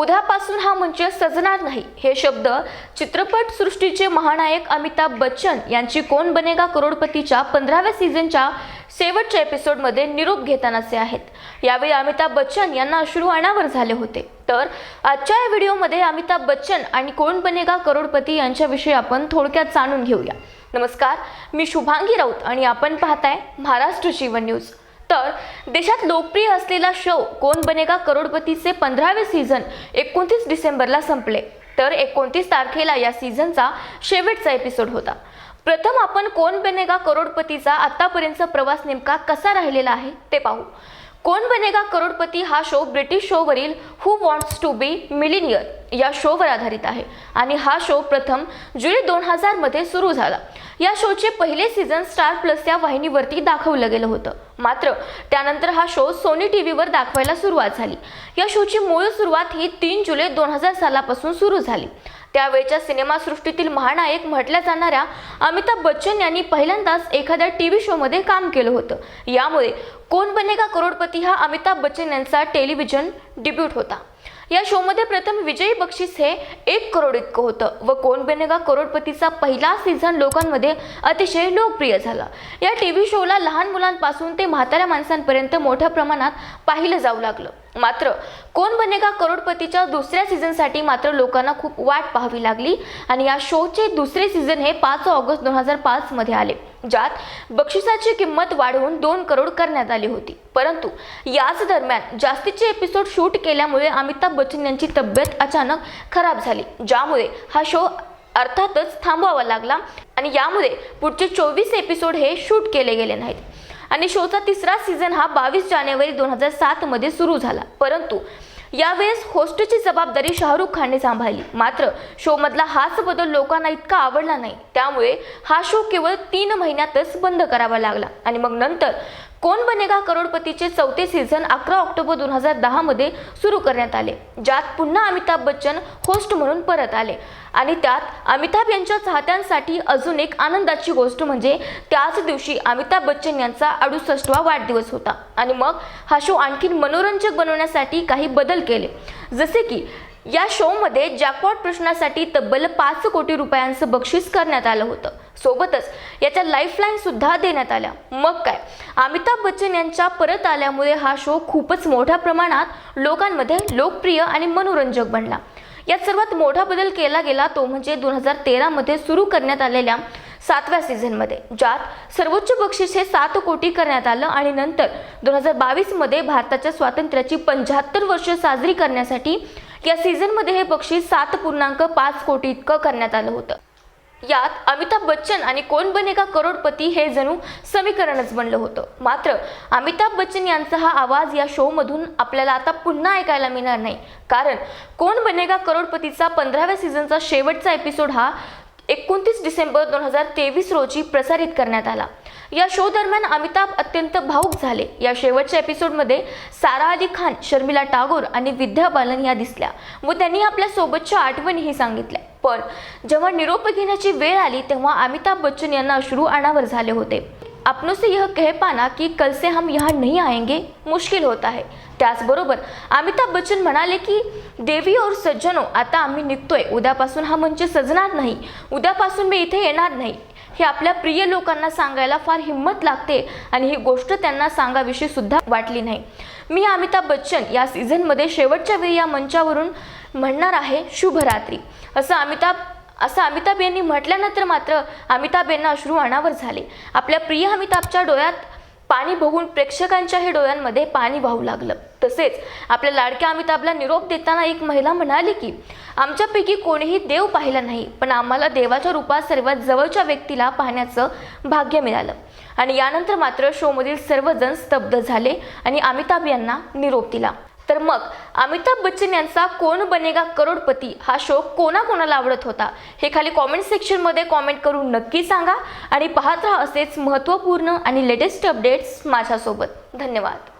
उद्यापासून हा मंच सजणार नाही. हे शब्द चित्रपट सृष्टीचे महानायक अमिताभ बच्चन यांची कोण बनेगा करोडपतीच्या पंधराव्या सीझनच्या शेवटच्या एपिसोडमध्ये निरोप घेतानाचे आहेत. यावेळी अमिताभ बच्चन यांना अश्रू अनावर झाले होते. तर आजच्या या व्हिडिओमध्ये अमिताभ बच्चन आणि कोण बनेगा करोडपती यांच्याविषयी आपण थोडक्यात जाणून घेऊया. नमस्कार मी शुभांगी राऊत आणि आपण पाहताय महाराष्ट्र जीवन न्यूज. तर देशात लोकप्रिय असलेला शो कोण बनेगा करोडपतीचे पंधरावे सीझन एकोणतीस डिसेंबरला संपले. तर एकोणतीस तारखेला या सीझनचा शेवटचा एपिसोड होता. प्रथम आपण कोण बनेगा करोडपतीचा आतापर्यंतचा प्रवास नेमका कसा राहिलेला आहे ते पाहू. कोण बनेगा करोडपती हा show British शोवरील who wants to be millionaire या शोवर आधारित आहे. आणि हा शो प्रथम जुलै दोन हजारमध्ये सुरू झाला. या शोचे पहिले सीझन स्टार प्लस या वाहिनीवरती दाखवलं गेलं होतं. मात्र त्यानंतर हा शो सोनी टी व्हीवर दाखवायला सुरुवात झाली. या शोची मूळ सुरुवात ही तीन जुलै दोन हजार सालापासून सुरू झाली. त्यावेळच्या सिनेमासृष्टीतील महानायक म्हटल्या जाणाऱ्या अमिताभ बच्चन यांनी पहिल्यांदाच एखाद्या टी व्ही शोमध्ये काम केलं होतं. यामुळे कोण बनेगा करोडपती हा अमिताभ बच्चन यांचा टेलिव्हिजन डिब्यूट होता. या शोमध्ये प्रथम विजयी बक्षीस हे एक करोड इतकं होतं व कोण बनेगा करोडपतीचा पहिला सीझन लोकांमध्ये अतिशय लोकप्रिय झाला. या टी व्ही शोला लहान मुलांपासून ते म्हाताऱ्या माणसांपर्यंत मोठ्या प्रमाणात पाहिलं जाऊ लागलं. मात्र कोण बनेगा करोडपतीच्या दुसऱ्या सीझनसाठी मात्र लोकांना खूप वाट पाहावी लागली आणि या शोचे दुसरे सीझन हे पाच ऑगस्ट दोन हजार पाचमध्ये आले ज्यात बक्षिसाची किंमत वाढवून दोन करोड करण्यात आली होती. परंतु याच दरम्यान जास्तीचे एपिसोड शूट केल्यामुळे अमिताभ बच्चन यांची तब्येत अचानक खराब झाली ज्यामुळे हा शो अर्थातच थांबवावा लागला आणि यामुळे पुढचे चोवीस एपिसोड हे शूट केले गेले नाहीत. आणि शोचा तिसरा सीझन हा बावीस जानेवारी दोन हजार सातमध्ये सुरू झाला. परंतु यावेळेस होस्टची जबाबदारी शाहरुख खानने सांभाळली. मात्र शोमधला हाच बदल लोकांना इतका आवडला नाही. त्यामुळे हा शो केवळ तीन महिन्यातच बंद करावा लागला. आणि मग नंतर कोण बनेगा करोडपतीचे चौथे सीझन अकरा ऑक्टोबर दोन हजार दहामध्ये सुरू करण्यात आले ज्यात पुन्हा अमिताभ बच्चन होस्ट म्हणून परत आले. आणि त्यात अमिताभ यांच्या चाहत्यांसाठी अजून एक आनंदाची गोष्ट म्हणजे त्याच दिवशी अमिताभ बच्चन यांचा अडुसष्टवा वाढदिवस होता. आणि मग हा शो आणखीन मनोरंजक बनवण्यासाठी काही बदल केले. जसे की या शोमध्ये जॅकपॉट प्रश्नासाठी तब्बल पाच कोटी रुपयांचं बक्षीस करण्यात आलं होतं. सोबतच याच्या लाईफलाईन सुद्धा देण्यात आल्या. मग काय? अमिताभ बच्चन यांच्या परत आल्यामुळे हा शो खूपच मोठ्या प्रमाणात लोकांमध्ये लोकप्रिय आणि मनोरंजक बनला. यात सर्वात मोठा बदल केला गेला तो म्हणजे दोन हजार तेरामध्ये सुरू करण्यात आलेल्या सातव्या सीझनमध्ये ज्यात सर्वोच्च बक्षीस हे सात कोटी करण्यात आलं आणि नंतर दोन हजार बावीसमध्ये भारताच्या स्वातंत्र्याची पंच्याहत्तर वर्ष साजरी करण्यासाठी या सीझनमध्ये हे बक्षीस सात पूर्णांक पाच कोटी इतकं करण्यात आलं होतं. यात अमिताभ बच्चन आणि कोण बनेगा करोडपती हे जणू समीकरणच बनलं होतं. मात्र अमिताभ बच्चन यांचा हा आवाज या शोमधून आपल्याला आता पुन्हा ऐकायला मिळणार नाही. कारण कोण बनेगा करोडपतीचा पंधराव्या सीझनचा शेवटचा एपिसोड हा एकोणतीस डिसेंबर दोन हजार तेवीस रोजी प्रसारित करण्यात आला. या शो दरम्यान अमिताभ अत्यंत भाऊक झाले. या शेवटच्या एपिसोडमध्ये सारा अली खान शर्मिला टागोर आणि विद्या बालन या दिसल्या व त्यांनी आपल्या सोबतच्या आठवणीही सांगितल्या. पण जेव्हा निरोप घेण्याची वेळ आली तेव्हा अमिताभ बच्चन यांना अश्रू अनावर झाले होते. अपनों से यह कह पाना की कल से हम यहाँ नहीं आएंगे मुश्किल होता है। त्याचबरोबर अमिताभ बच्चन म्हणाले की देवी और सज्जनो आता आम्ही निघतोय उद्यापासून हा मंच सजणार नाही उद्यापासून मी इथे येणार नाही. हे आपल्या प्रिय लोकांना सांगायला फार हिंमत लागते आणि ही गोष्ट त्यांना सांगाविषयी सुद्धा वाटली नाही. मी अमिताभ बच्चन या सीझनमध्ये शेवटच्या वेळी या मंचावरून म्हणणार आहे शुभरात्री. असं अमिताभ असं अमिताभ यांनी म्हटल्यानंतर मात्र अमिताभ यांना अश्रू अनावर झाले. आपल्या प्रिय अमिताभच्या डोळ्यात पाणी बघून प्रेक्षकांच्याही डोळ्यांमध्ये पाणी वाहू लागलं. तसेच आपल्या लाडक्या अमिताभला निरोप देताना एक महिला म्हणाली की आमच्यापैकी कोणीही देव पाहिला नाही पण आम्हाला देवाच्या रूपात सर्वात जवळच्या व्यक्तीला पाहण्याचं भाग्य मिळालं. आणि यानंतर मात्र शोमधील सर्वजण स्तब्ध झाले आणि अमिताभ यांना निरोप दिला. तर मग अमिताभ बच्चन यांचा कोण बनेगा करोडपती हा शो कोणाकोणाला आवडत होता? हे खाली कॉमेंट सेक्शनमध्ये कॉमेंट करून नक्की सांगा आणि पाहत राहा असेच महत्त्वपूर्ण आणि लेटेस्ट अपडेट्स माझ्यासोबत. धन्यवाद.